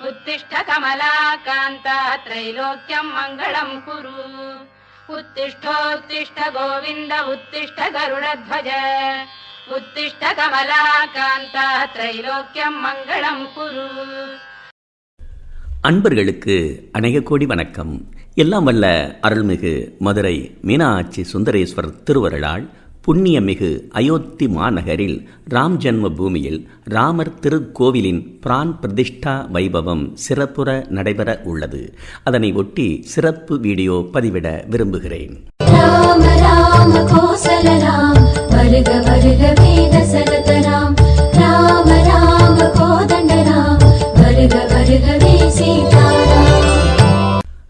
उत्तिष्ठ कमलाकान्ता त्रैलोक्यम् मङ्गलम् कुरु उत्तिष्ठोत्तिष्ठ गोविन्द उत्तिष्ठ गरुडध्वज उत्तिष्ठ कमलाकान्ता त्रैलोक्यम् मङ्गलम् कुरु அன்பர்களுக்கு அநேக கோடி வணக்கம் எல்லாம் வல்ல அருள்மிகு மதுரை மீனாட்சி சுந்தரேஸ்வரர் திருவருளால் புண்ணியமிகு அயோத்தி மாநகரில் ராம் ஜன்ம பூமியில் ராமர் திருக்கோவிலின் பிரான் பிரதிஷ்டா வைபவம் சிறப்புற நடைபெற உள்ளது. அதனை ஒட்டி சிறப்பு வீடியோ பதிவிட விரும்புகிறேன்.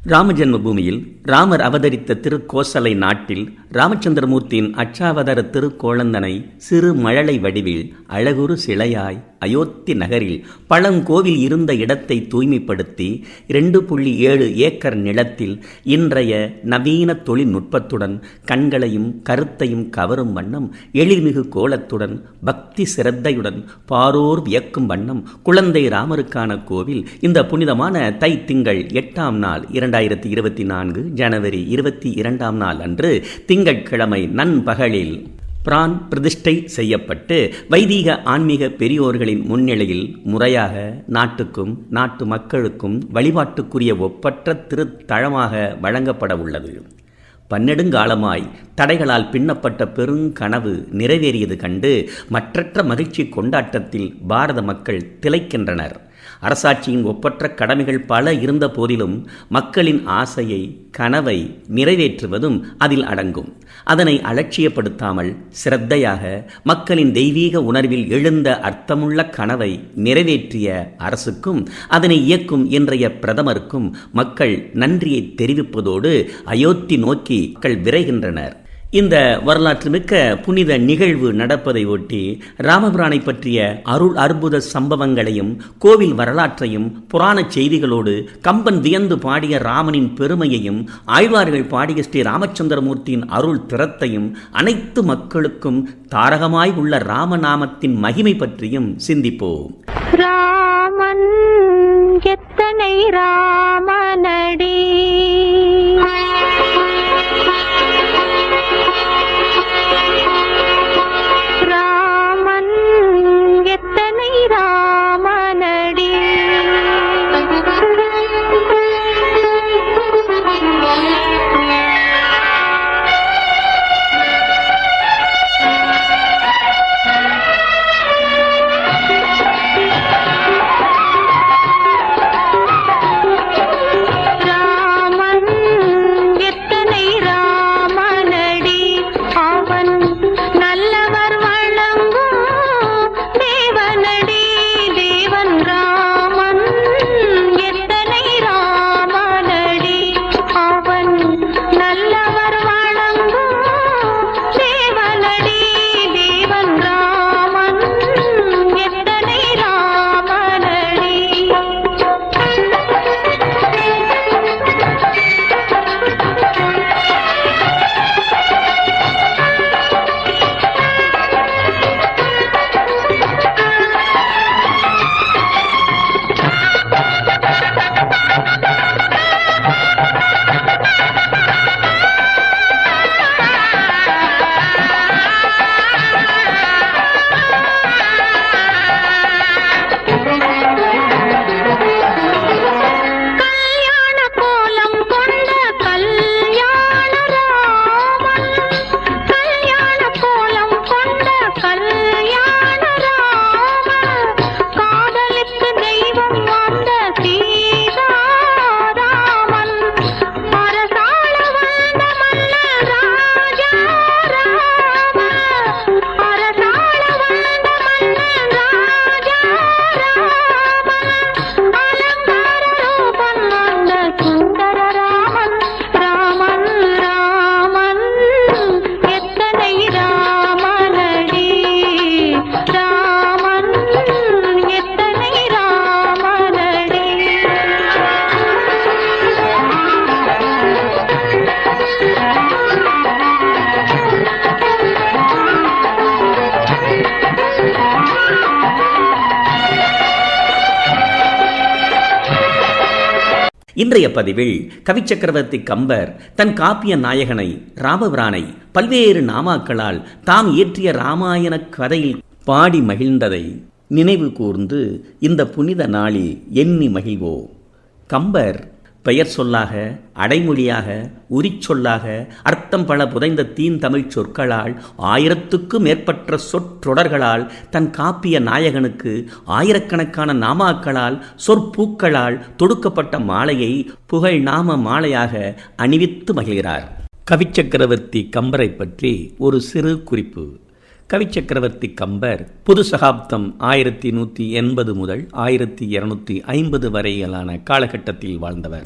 ராம பூமியில் ராமர் அவதரித்த திருக்கோசலை நாட்டில் ராமச்சந்திரமூர்த்தியின் அச்சாவதார திருக்கோளந்தனை சிறு மழலை வடிவில் அழகுறு சிலையாய் அயோத்தி நகரில் பழங்கோவில் இருந்த இடத்தை தூய்மைப்படுத்தி இரண்டு புள்ளி ஏழு ஏக்கர் நிலத்தில் இன்றைய நவீன தொழில்நுட்பத்துடன் கண்களையும் கருத்தையும் கவரும் வண்ணம் எழில்மிகு கோலத்துடன் பக்தி சிரத்தையுடன் பாரோர் வியக்கும் வண்ணம் குழந்தை ராமருக்கான கோவில் இந்த புனிதமான தை திங்கள் எட்டாம் நாள் இரண்டாயிரத்தி இருபத்தி நான்கு ஜனவரி இருபத்தி இரண்டாம் நாள் அன்று திங்கட்கிழமை நண்பகலில் பிரான் பிரதிஷ்டை செய்யப்பட்டு வைதீக ஆன்மீக பெரியோர்களின் முன்னிலையில் முறையாக நாட்டுக்கும் நாட்டு மக்களுக்கும் வழிபாட்டுக்குரிய ஒப்பற்ற திருத்தலமாக வழங்கப்பட உள்ளது. பன்னெடுங்காலமாய் தடைகளால் பின்னப்பட்ட பெருங்கனவு நிறைவேறியது கண்டு மற்றற்ற மகிழ்ச்சி கொண்டாட்டத்தில் பாரத மக்கள் திளைக்கின்றனர். அரசாட்சியின் ஒப்பற்ற கடமைகள் பல இருந்த போதிலும் மக்களின் ஆசையை கனவை நிறைவேற்றுவதும் அதில் அடங்கும். அதனை அலட்சியப்படுத்தாமல் சிரத்தையாக மக்களின் தெய்வீக உணர்வில் எழுந்த அர்த்தமுள்ள கனவை நிறைவேற்றிய அரசுக்கும் அதனை இயக்கும் இன்றைய பிரதமருக்கும் மக்கள் நன்றியை தெரிவிப்பதோடு அயோத்தி நோக்கி மக்கள் விரைகின்றனர். இந்த வரலாற்று மிக்க புனித நிகழ்வு நடப்பதை ஒட்டி ராமபிரானை பற்றிய அருள் அற்புத சம்பவங்களையும் கோவில் வரலாற்றையும் புராணச் செய்திகளோடு கம்பன் வியந்து பாடிய ராமனின் பெருமையையும் ஆழ்வார்கள் பாடிய ஸ்ரீ ராமச்சந்திரமூர்த்தியின் அருள் திறத்தையும் அனைத்து மக்களுக்கும் தாரகமாய் உள்ள ராமநாமத்தின் மகிமை பற்றியும் சிந்திப்போம். ராமன் எத்தனை ராமனடி? இன்றைய பதிவில் கவிச்சக்கரவர்த்தி கம்பர் தன் காப்பிய நாயகனை ராமபிரானை பல்வேறு நாமாக்களால் தாம் இயற்றிய ராமாயண கதையில் பாடி மகிழ்ந்ததை நினைவு கூர்ந்து இந்த புனித நாளில் எண்ணி மகிழ்வோ கம்பர் பெயர் சொல்லாக அடைமொழியாக உரிச்சொல்லாக அர்த்தம் பல புதைந்த தீன் தமிழ்ச் சொற்களால் ஆயிரத்துக்கு மேற்பட்ட சொற்றொடர்களால் தன் காப்பிய நாயகனுக்கு ஆயிரக்கணக்கான நாமாக்களால் சொற்பூக்களால் தொடுக்கப்பட்ட மாலையை புகழ் நாம மாலையாக அணிவித்து மகிழ்கிறார். கவிச்சக்கரவர்த்தி கம்பரை பற்றி ஒரு சிறு குறிப்பு. கவிச்சக்கரவர்த்தி கம்பர் புது சகாப்தம் ஆயிரத்தி நூற்றி எண்பது முதல் ஆயிரத்தி இருநூற்றி ஐம்பது வரையிலான காலகட்டத்தில் வாழ்ந்தவர்.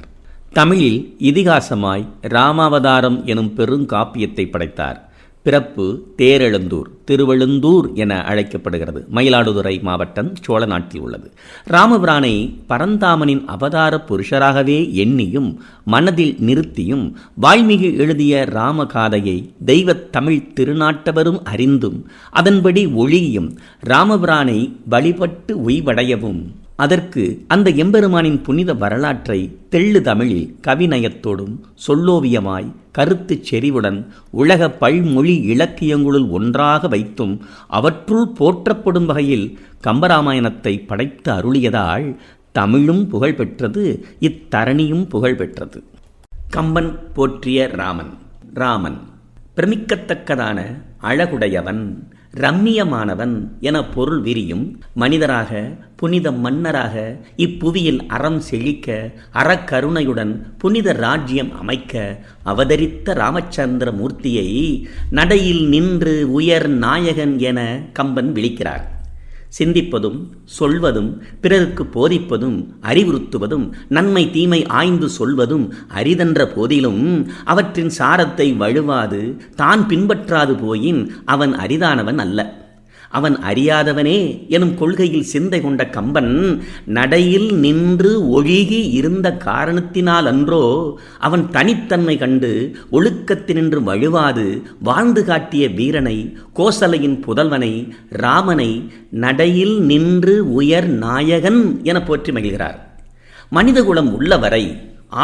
தமிழில் இதிகாசமாய் ராமாவதாரம் எனும் பெருங்காப்பியத்தை படைத்தார். பிறப்பு தேரெழுந்தூர் திருவெழுந்தூர் என அழைக்கப்படுகிறது. மயிலாடுதுறை மாவட்டம் சோழ நாட்டில் உள்ளது. ராமபிரானை பரந்தாமனின் அவதார புருஷராகவே எண்ணியும் மனதில் நிறுத்தியும் வால்மீகி எழுதிய ராமகாதையை தெய்வத் தமிழ் திருநாட்டவரும் அறிந்தும் அதன்படி ஒழியும் ராமபிரானை வழிபட்டு உய்வடையவும் அதற்கு அந்த எம்பெருமானின் புனித வரலாற்றை தெள்ளு தமிழில் கவிநயத்தோடும் சொல்லோவியமாய் கருத்துச் செறிவுடன் உலக பல்மொழி இலக்கியங்களுள் ஒன்றாக வைத்தும் அவற்றுள் போற்றப்படும் வகையில் கம்பராமாயணத்தை படைத்து அருளியதால் தமிழும் புகழ் பெற்றது இத்தரணியும் புகழ் பெற்றது. கம்பன் போற்றிய ராமன். ராமன். பிரமிக்கத்தக்கதான அழகுடையவன். ரம்மியமானவன் என பொருள் விரியும் மனிதராக புனித மன்னராக இப்புவியில் அறம் செழிக்க அறக்கருணையுடன் புனித ராஜ்யம் அமைக்க அவதரித்த ராமச்சந்திர மூர்த்தியை நடையில் நின்று உயர் நாயகன் என கம்பன் விழிக்கிறார். சிந்திப்பதும் சொல்வதும் பிறருக்கு போதிப்பதும் அறிவுறுத்துவதும் நன்மை தீமை ஆய்ந்து சொல்வதும் அரிதென்ற போதிலும் அவற்றின் சாரத்தை வழுவாது தான் பின்பற்றாது போயின் அவன் அரிதானவன் அல்ல. அவன் அறியாதவனே எனும் கொள்கையில் சிந்தை கொண்ட கம்பன் நடையில் நின்று ஒழுகி இருந்த காரணத்தினால் அன்றோ அவன் தனித்தன்மை கண்டு ஒழுக்கத்தினின்று வழுவாது வாழ்ந்து காட்டிய வீரனை கோசலையின் புதல்வனை ராமனை நடையில் நின்று உயர் நாயகன் என போற்றி மகிழ்கிறார். மனிதகுலம் உள்ளவரை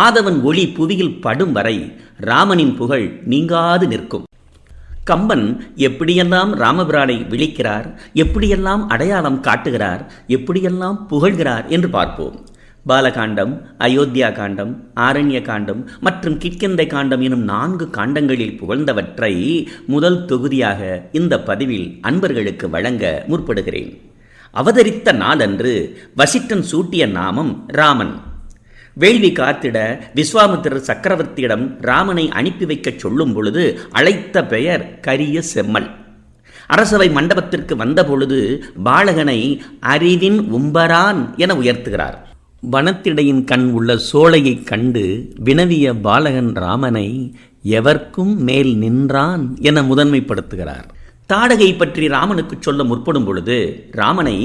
ஆதவன் ஒளி புவியில் படும் வரை ராமனின் புகழ் நீங்காது நிற்கும். கம்பன் எப்படியெல்லாம் ராமபிரானை விழிக்கிறார் எப்படியெல்லாம் அடையாளம் காட்டுகிறார் எப்படியெல்லாம் புகழ்கிறார் என்று பார்ப்போம். பாலகாண்டம் அயோத்தியா காண்டம் ஆரண்ய காண்டம் மற்றும் கிட்கந்தை காண்டம் எனும் நான்கு காண்டங்களில் புகழ்ந்தவற்றை முதல் தொகுதியாக இந்த பதிவில் அன்பர்களுக்கு வழங்க முற்படுகிறேன். அவதரித்த நாளன்று வசிட்டன் சூட்டிய நாமம் ராமன். வேள்வி காத்திட விஸ்வாமித்திரர் சக்கரவர்த்தியிடம் ராமனை அனுப்பி வைக்கச் சொல்லும் பொழுது அழைத்த பெயர் கரிய செம்மல். அரசவை மண்டபத்திற்கு வந்தபொழுது பாலகனை அறிவின் உம்பரான் என உயர்த்துகிறார். வனத்திடையின் கண் உள்ள சோலையைக் கண்டு வினவிய பாலகன் ராமனை எவர்க்கும் மேல் நின்றான் என முதன்மைப்படுத்துகிறார். தாடகை பற்றி ராமனுக்கு சொல்ல முற்படும் பொழுது ராமனை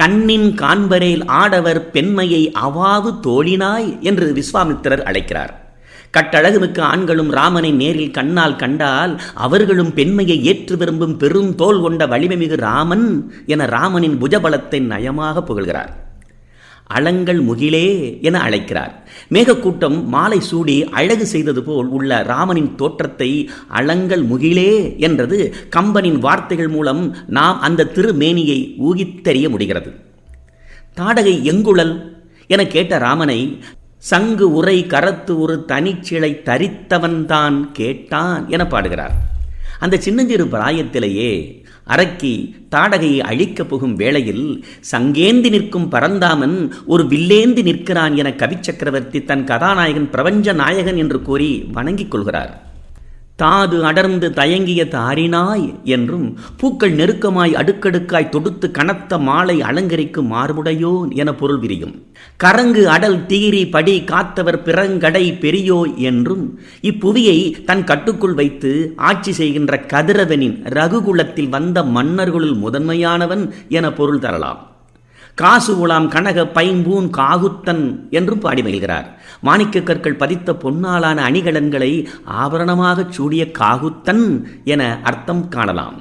கண்ணின் காண்பரேல் ஆடவர் பெண்மையை அவாவு தோழினாய் என்று விஸ்வாமித்திரர் அழைக்கிறார். கட்டழகுமிக்க ஆண்களும் ராமனை நேரில் கண்ணால் கண்டால் அவர்களும் பெண்மையை ஏற்று விரும்பும் பெரும் தோல் கொண்ட வலிமைமிகு ராமன் என ராமனின் புஜபலத்தை நயமாக புகழ்கிறார். அலங்கள் முகிலே என அழைக்கிறார். மேகக்கூட்டம் மாலை சூடி அழகு செய்தது போல் உள்ள ராமனின் தோற்றத்தை அலங்கள் முகிலே என்றது கம்பனின் வார்த்தைகள் மூலம் நாம் அந்த திருமேனியை ஊகித்தறிய முடிகிறது. தாடகை எங்குழல் என கேட்ட ராமனை சங்கு உரை கரத்து ஒரு தனிச்சிலை தரித்தவன்தான் கேட்டான் என பாடுகிறார். அந்த சின்னஞ்சிறு பிராயத்திலேயே அரக்கி தாடகையை அழிக்கப் போகும் வேளையில் சங்கேந்தி நிற்கும் பரந்தாமன் ஒரு வில்லேந்தி நிற்கிறான் என கவிச்சக்கரவர்த்தி தன் கதாநாயகன் பிரபஞ்ச நாயகன் என்று கூறி வணங்கிக் கொள்கிறார். தாது அடர்ந்து தயங்கிய தாரினாய் என்றும் பூக்கள் நெருக்கமாய் அடுக்கடுக்காய் தொடுத்து கனத்த மாலை அலங்கரிக்கும் மார்புடையோ என பொருள் விரியும். கரங்கு அடல் தீரி படி காத்தவர் பிறங்கடை பெரியோய் என்றும் இப்புவியை தன் கட்டுக்குள் வைத்து ஆட்சி செய்கின்ற கதிரவனின் ரகுகுலத்தில் வந்த மன்னர்களுள் முதன்மையானவன் என பொருள் தரலாம். காசு உலாம் கனக பைம்பூன் காகுத்தன் என்றும் பாடி மகிழ்கிறார். மாணிக்க கற்கள் பதித்த பொன்னாலான அணிகலன்களை ஆபரணமாகச் சூடிய காகுத்தன் என அர்த்தம் காணலாம்.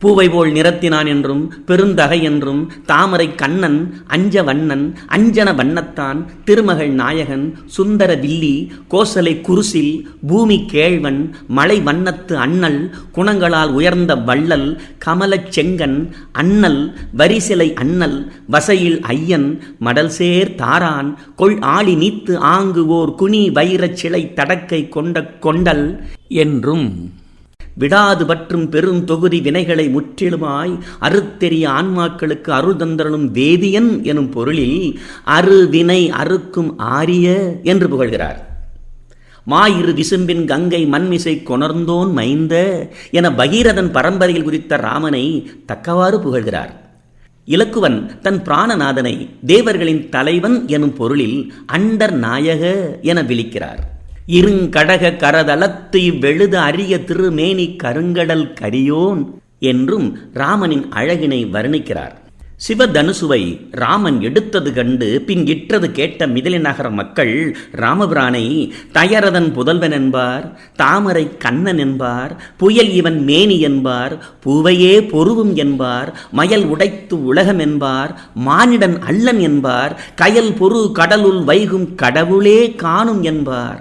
பூவை போல் நிறத்தினான் என்றும் பெருந்தகை என்றும் தாமரை கண்ணன் அஞ்ச வண்ணன் அஞ்சன வண்ணத்தான் திருமகள் நாயகன் சுந்தர வில்லி கோசலை குருசில் பூமி கேழ்வன் மலை வண்ணத்து அண்ணல் குணங்களால் உயர்ந்த வள்ளல் கமலச் செங்கன் அண்ணல் வரிசிலை அண்ணல் வசையில் ஐயன் மடல்சேர் தாரான் கொள் ஆளி நீத்து ஆங்கு ஓர் குனி வைரச் சிலை தடக்கை கொண்ட கொண்டல் என்றும் விடாது பற்றும் பெரும் தொகுதி வினைகளை முற்றிலுமாய் அறுத்தெறிய ஆன்மாக்களுக்கு அருள் தந்தரனும் வேதியன் எனும் பொருளில் அரு வினை அறுக்கும் ஆரிய என்று புகழ்கிறார். மாயிரு விசும்பின் கங்கை மண்மிசை கொணர்ந்தோன் மைந்த என பகீரதன் பரம்பரையில் குறித்த ராமனை தக்கவாறு புகழ்கிறார். இலக்குவன் தன் பிராணநாதனை தேவர்களின் தலைவன் எனும் பொருளில் அண்டர் நாயக என விளிக்கிறார். இருங்கடக கரதளத்து வெழுத அரிய திருமேனி கருங்கடல் கரியோன் என்றும் ராமனின் அழகினை வர்ணிக்கிறார். சிவதனுசுவை ராமன் எடுத்தது கண்டு பின் இற்றது கேட்ட மிதிலை நகர மக்கள் ராமபிரானை தயரதன் புதல்வன் என்பார் தாமரை கண்ணன் என்பார் புயல் இவன் மேனி என்பார் பூவையே பொருவும் என்பார் மயல் உடைத்து உலகம் என்பார் மானிடன் அல்லன் என்பார் கயல் பொரு கடலுள் வைகும் கடவுளே காணும் என்பார்.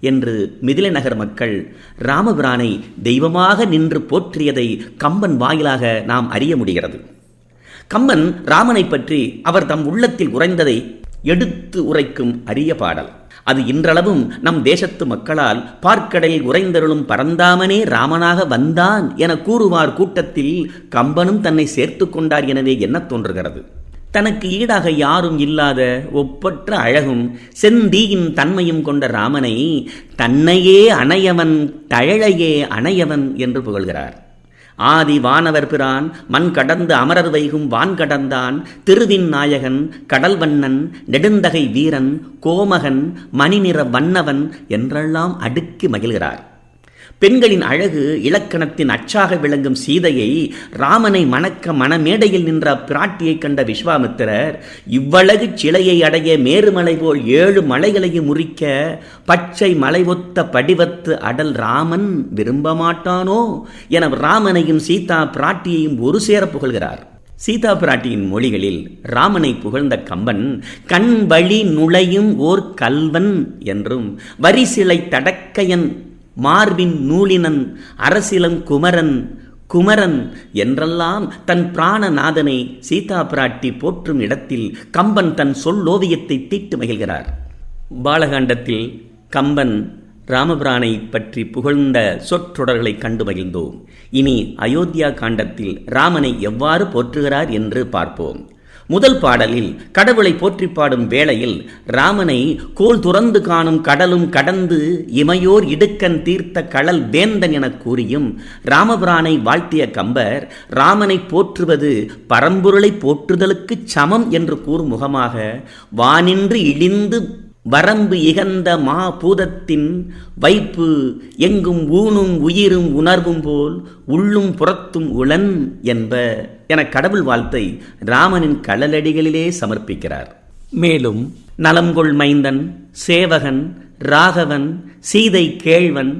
என்று மிதிலை நகர் மக்கள் ராமபிரானை தெய்வமாக நின்று போற்றியதை கம்பன் வாயிலாக நாம் அறிய முடிகிறது. கம்பன் ராமனை பற்றி அவர் தம் உள்ளத்தில் உறைந்ததை எடுத்து உரைக்கும் அரிய பாடல். அது இன்றளவும் நம் தேசத்து மக்களால் பார்க்கடலில் உறைந்தருளும் பரந்தாமனே ராமனாக வந்தான் என கூறுவார் கூட்டத்தில் கம்பனும் தன்னை சேர்த்து கொண்டார் எனவே என்ன தோன்றுகிறது? தனக்கு ஈடாக யாரும் இல்லாத ஒப்பற்ற அழகும் செந்தீயின் தன்மையும் கொண்ட ராமனை தன்னையே அணையவன் தழலையே அணையவன் என்று புகழ்கிறார். ஆதி வானவர் பிரான் மண் கடந்து அமரர் வைகும் வான் கடந்தான் திருவின் நாயகன் கடல்வண்ணன் நெடுந்தகை வீரன் கோமகன் மணிநிற வண்ணவன் என்றெல்லாம் அடுக்கி மகிழ்கிறார். பெண்களின் அழகு இலக்கணத்தின் அச்சாக விளங்கும் சீதையை ராமனை மணக்க மணமேடையில் நின்ற பிராட்டியைக் கண்ட விஸ்வாமித்திரர் இவ்வழகு சிலையை அடைய மேருமலை போல் ஏழு மலைகளையும் முறிக்க பச்சை மலை ஒத்த படிவத்து அடல் ராமன் விரும்ப மாட்டானோ என ராமனையும் சீதா பிராட்டியையும் ஒரு சேர புகழ்கிறார். சீதா பிராட்டியின் மொழிகளில் ராமனை புகழ்ந்த கம்பன் கண் வழி நுழையும் ஓர் கல்வன் என்றும் வரிசிலை தடக்கையன் மார்பின் நூலினன் அரசிலம் குமரன் குமரன் என்றெல்லாம் தன் பிராணநாதனை சீதா பிராட்டி போற்றும் இடத்தில் கம்பன் தன் சொல்லோவியத்தை தீட்டு மகிழ்கிறார். பாலகாண்டத்தில் கம்பன் ராமபிரானை பற்றி புகழ்ந்த சொற்றொடர்களை கண்டு மகிழ்ந்தோம். இனி அயோத்தியா காண்டத்தில் ராமனை எவ்வாறு போற்றுகிறார் என்று பார்ப்போம். முதல் பாடலில் கடவுளை போற்றி பாடும் வேளையில் ராமனை கோல் துறந்து காணும் கடலும் கடந்து இமையோர் இடுக்கன் தீர்த்த கடல் வேந்தன் எனக் கூறியும் ராமபிரானை வாழ்த்திய கம்பர் ராமனை போற்றுவது பரம்பொருளை போற்றுதலுக்குச் சமம் என்று கூறும் முகமாக வானின்று இழிந்து வரம்பு இகந்த மா பூதத்தின் வைப்பு எங்கும் ஊனும் உயிரும் உணர்வும் போல் உள்ளும் புறத்தும் உளன் என்ப என கடவுள் வாழ்த்தை ராமனின் கடலடிகளிலே சமர்ப்பிக்கிறார். மேலும் நலம்கொள் மைந்தன் சேவகன் ராகவன் சீதை கேழ்வன்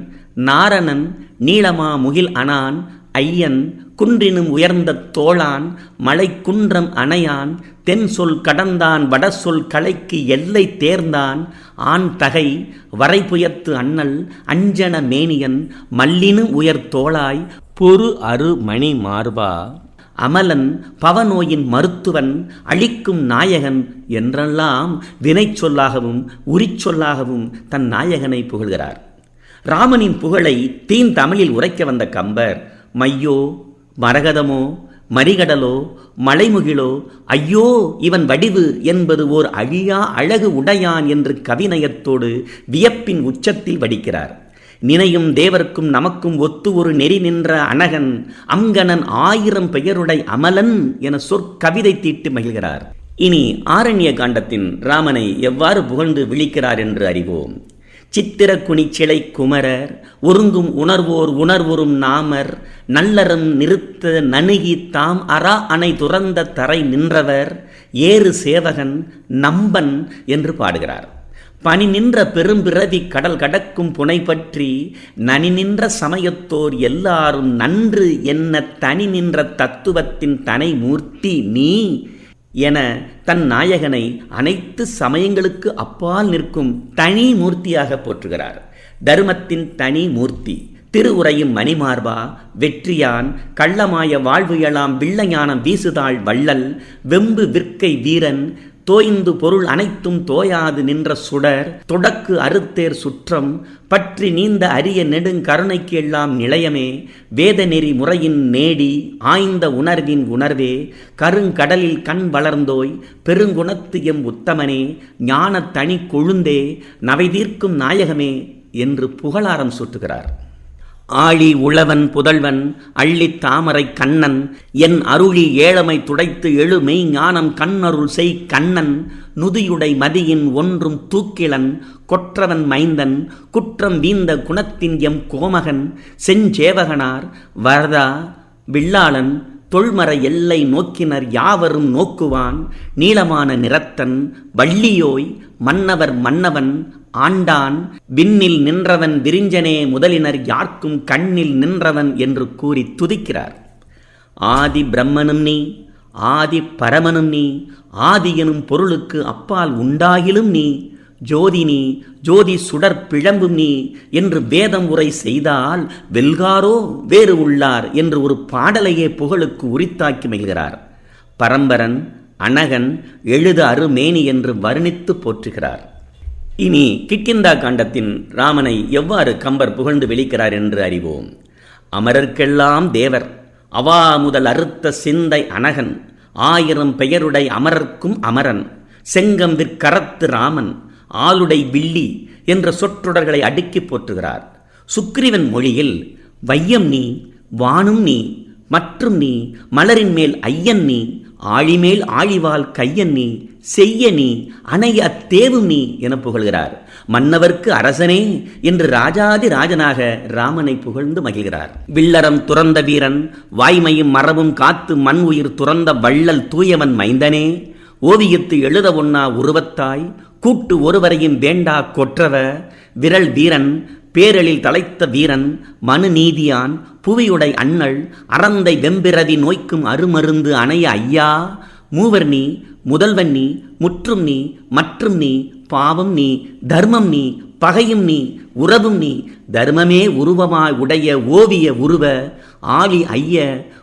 நாரணன் நீளமா முகில் அனான் ஐயன் குன்றினும் உயர்ந்த தோளான் மலை குன்றம் அணையான் தென் சொல் கடந்தான் வட சொல் கலைக்கு எல்லை தேர்ந்தான். ஆண் தகை வரைபுயத்து அண்ணல் அஞ்சன மேனியன் மல்லினு உயர் தோளாய் பொறு அரு மணி மார்பா அமலன் பவநோயின் மருத்துவன் அழிக்கும் நாயகன் என்றெல்லாம் வினை சொல்லாகவும் உரிச்சொல்லாகவும் தன் நாயகனை புகழ்கிறார். ராமனின் புகழை தீன் தமிழில் உரைக்க வந்த கம்பர் மையோ மரகதமோ மரிகடலோ மலைமுகிலோ ஐயோ இவன் வடிவு என்பது ஓர் அழியா அழகு உடையான் என்று கவிநயத்தோடு வியப்பின் உச்சத்தில் வடிக்கிறார். நினையும் தேவர்க்கும் நமக்கும் ஒத்து ஒரு நெறி நின்ற அனகன் அங்கணன் ஆயிரம் பெயருடை அமலன் என சொற்கவிதை தீட்டு மகிழ்கிறார். இனி ஆரண்ய காண்டத்தின் ராமனை எவ்வாறு புகழ்ந்து விழிக்கிறார் என்று அறிவோம். சித்திரக்குனி சிலை குமரர் ஒருங்கும் உணர்வோர் உணர்வுறும் நாமர் நல்லறம் நிறுத்த நணுகி தாம் அரா அணை துறந்த தரை நின்றவர் ஏறு சேவகன் நம்பன் என்று பாடுகிறார். பனி நின்ற பெரும்பிறவி கடல் கடக்கும் புனை பற்றி நனி நின்ற சமயத்தோர் எல்லாரும் நன்று என்ன தனி நின்ற தத்துவத்தின் தனை மூர்த்தி நீ என தன் நாயகனை அனைத்து சமயங்களுக்கு அப்பால் நிற்கும் தனி மூர்த்தியாக போற்றுகிறார். தருமத்தின் தனி மூர்த்தி திருவுரையும் மணிமார்பா வெற்றியான் கள்ளமாய வாழ்வு எழாம் வில்லஞானம் வீசுதாள் வள்ளல் வெம்பு விற்கை வீரன் தோய்ந்து பொருள் அனைத்தும் தோயாது நின்ற சுடர் தொடக்கு அறுத்தேர் சுற்றம் பற்றி நீந்த அரிய நெடுங்கருணைக்கு எல்லாம் நிலையமே வேத நெறி முறையின் நேடி ஆய்ந்த உணர்வின் உணர்வே கருங்கடலில் கண் வளர்ந்தோய் பெருங்குணத்து எம் உத்தமனே ஞானத் தனி கொழுந்தே நவை தீர்க்கும் நாயகமே என்று புகழாரம் சூட்டுகிறார். ஆழி உழவன் புதல்வன் அள்ளித் தாமரை கண்ணன் என் அருளி ஏழமை துடைத்து எழு மெய் ஞானம் கண்ணருள் செய் கண்ணன் நுதியுடை மதியின் ஒன்றும் தூக்கிளன் கொற்றவன் மைந்தன் குற்றம் வீந்த குணத்தின் எம் கோமகன் செஞ்சேவகனார் வரதா வில்லாளன் தொல்மர எல்லை நோக்கினர் யாவரும் நோக்குவான் நீளமான நிறத்தன் வள்ளியோய் மன்னவர் மன்னவன் ஆண்டான் விண்ணில் நின்றவன் விரிஞ்சனே முதலினர் யார்க்கும் கண்ணில் நின்றவன் என்று கூறி துதிக்கிறார். ஆதி பிரம்மனும் நீ ஆதி பரமனும் நீ ஆதி எனும் பொருளுக்கு அப்பால் உண்டாகிலும் நீ ஜோதி நீ ஜோதி சுடர் பிழம்பும் நீ என்று வேதம் உரை செய்தால் வெல்காரோ வேறு உள்ளார் என்று ஒரு பாடலையே புகழுக்கு உரித்தாக்கி மகிழ்கிறார். பரம்பரன் அனகன் எழுத அருமேனி என்று வர்ணித்து போற்றுகிறார். இனி கிக்கிந்தா காண்டத்தின் ராமனை எவ்வாறு கம்பர் புகழ்ந்து வெளிக்கிறார் என்று அறிவோம். அமரர்க்கெல்லாம் தேவர் அவா முதல் அறுத்த சிந்தை அனகன் ஆயிரம் பெயருடை அமரர்க்கும் அமரன் செங்கம் விற்கரத்து ராமன் ஆளுடை வில்லி என்ற சொற்றொடர்களை அடுக்கி போற்றுகிறார். சுக்ரீவன் மொழியில் வையம் நீ வானும் நீ மற்றும் நீ மலரின் மேல் ஐயன் நீ ஆழிமேல் ஆழிவால் கையன் நீ செய்ய நீ அணைய அத்தேவும் நீ என புகழ்கிறார். மன்னவர்க்கு அரசனே என்று ராஜாதி ராஜனாக ராமனை புகழ்ந்து மகிழ்கிறார். வில்லறம் துறந்த வீரன் வாய்மையும் மரபும் காத்து மண் உயிர் துறந்த வள்ளல் தூயவன் மைந்தனே. ஓவியத்து எழுத ஒன்னா உருவத்தாய் கூட்டு ஒருவரையும் வேண்டா கொற்றவ. விரல் வீரன் பேரழில் தலைத்த வீரன் மனு நீதியான் புவியுடை அண்ணல் அறந்தை வெம்பிரதி நோய்க்கும் அருமருந்து அணைய ஐயா மூவர் நீ முதல்வன் நீ முற்றும் நீ மற்றும் நீ பாவம் நீ தர்மம் நீ பகையும் நீ உறவும் நீ தர்மமே உருவமாய் உடைய ஓவிய உருவ ஆலி ஐய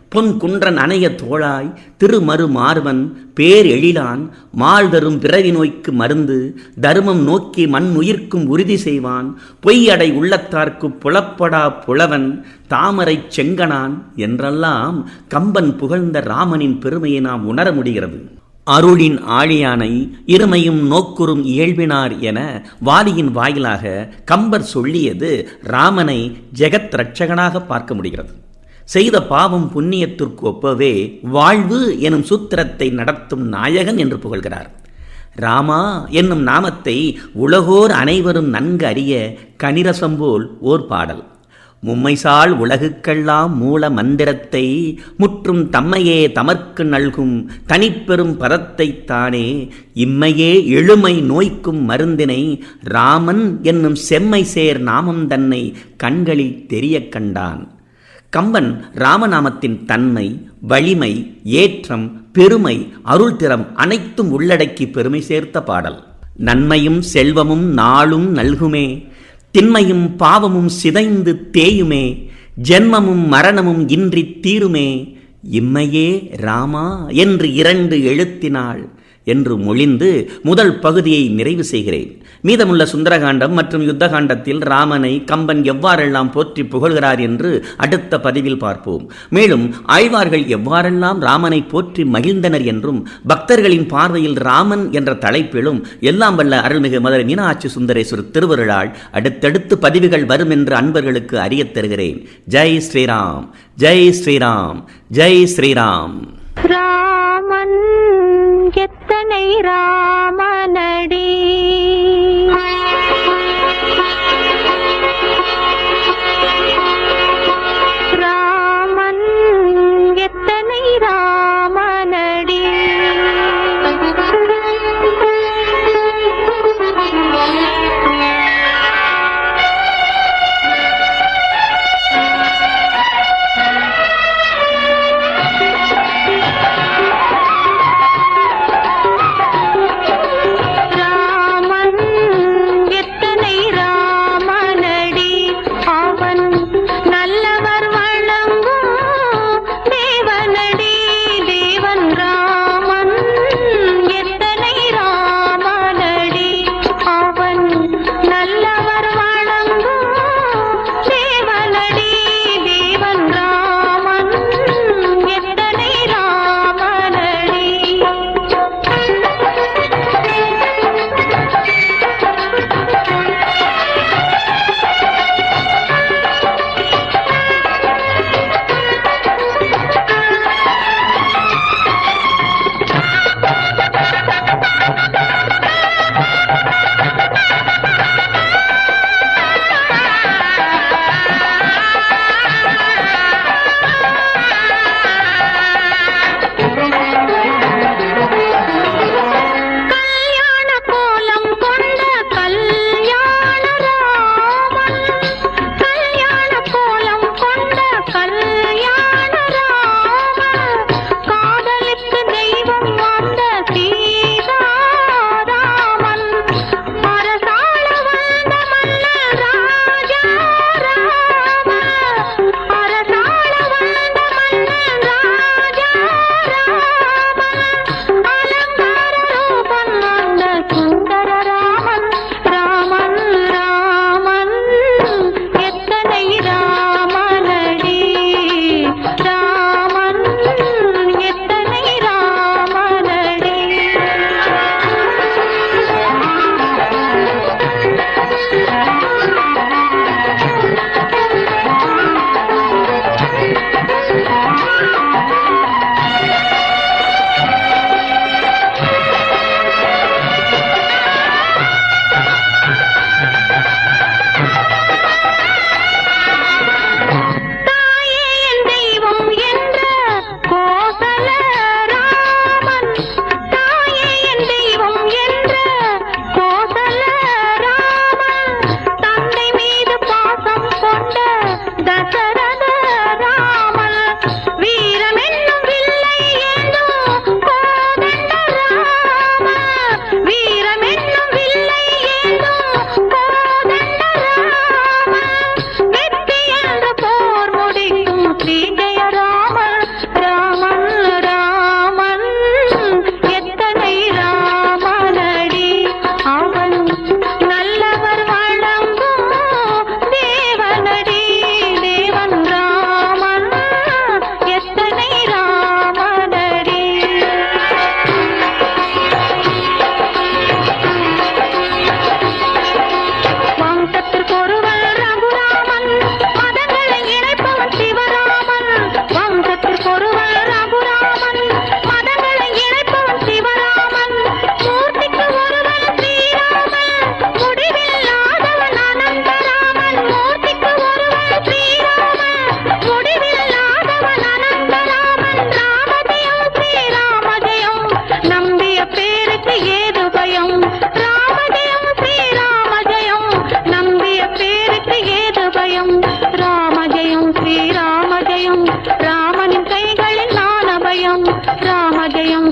பொன் குன்றன் அணைய தோழாய் திருமறு மார்வன் பேர் எழிலான் மால் தரும் பிறவி நோய்க்கு மருந்து தர்மம் நோக்கி மண் உயிர்க்கும் உறுதி செய்வான் பொய்யடை உள்ளத்தார்க்கு புலப்படா புலவன் தாமரை செங்கனான் என்றெல்லாம் கம்பன் புகழ்ந்த ராமனின் பெருமையை நாம் உணர முடிகிறது. அருளின் ஆழியானை இருமையும் நோக்குறும் இயல்பினார் என வாலியின் வாயிலாக கம்பர் சொல்லியது ராமனை ஜெகத் ரட்சகனாக பார்க்க முடிகிறது. செய்த பாவம் புண்ணியத்திற்கு ஒப்பவே வாழ்வு எனும் சூத்திரத்தை நடத்தும் நாயகன் என்று புகழ்கிறார். ராமா என்னும் நாமத்தை உலகோர் அனைவரும் நன்கு அறிய கனிரசம்போல் ஓர் பாடல். மும்மைசால் உலகுக்கெல்லாம் மூல மந்திரத்தை முற்றும் தம்மையே தமர்க்கு நல்கும் தனிப்பெரும் பதத்தைத் தானே இம்மையே எழுமை நோய்க்கும் மருந்தினை ராமன் என்னும் செம்மை சேர் நாமம் தன்னை கண்களில் தெரியக் கண்டான். கம்பன் ராமநாமத்தின் தன்மை வலிமை ஏற்றம் பெருமை அருள் திறம் அனைத்தும் உள்ளடக்கி பெருமை சேர்த்த பாடல். நன்மையும் செல்வமும் நாளும் நல்குமே திண்மையும் பாவமும் சிதைந்து தேயுமே ஜென்மமும் மரணமும் இன்றி தீருமே இம்மையே ராமா என்று இரண்டு எழுத்தினாள். என்று மொழிந்து முதல் பகுதியை நிறைவு செய்கிறேன். மீதமுள்ள சுந்தரகாண்டம் மற்றும் யுத்தகாண்டத்தில் ராமனை கம்பன் எவ்வாறெல்லாம் போற்றி புகழ்கிறார் என்று அடுத்த பதிவில் பார்ப்போம். மேலும் ஆழ்வார்கள் எவ்வாறெல்லாம் ராமனை போற்றி மகிழ்ந்தனர் என்றும் பக்தர்களின் பார்வையில் ராமன் என்ற தலைப்பிலும் எல்லாம் வல்ல அருள்மிகு மதுரை மீனாட்சி சுந்தரேஸ்வர் திருவருளால் அடுத்தடுத்து பதிவுகள் வரும் என்று அன்பர்களுக்கு அறியத் தருகிறேன். ஜெய் ஸ்ரீராம் ஜெய் ஸ்ரீராம் ஜெய் ஸ்ரீராம். ராமன் எத்தனை ராமனடி?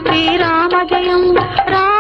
శ్రీరామ జయం రామ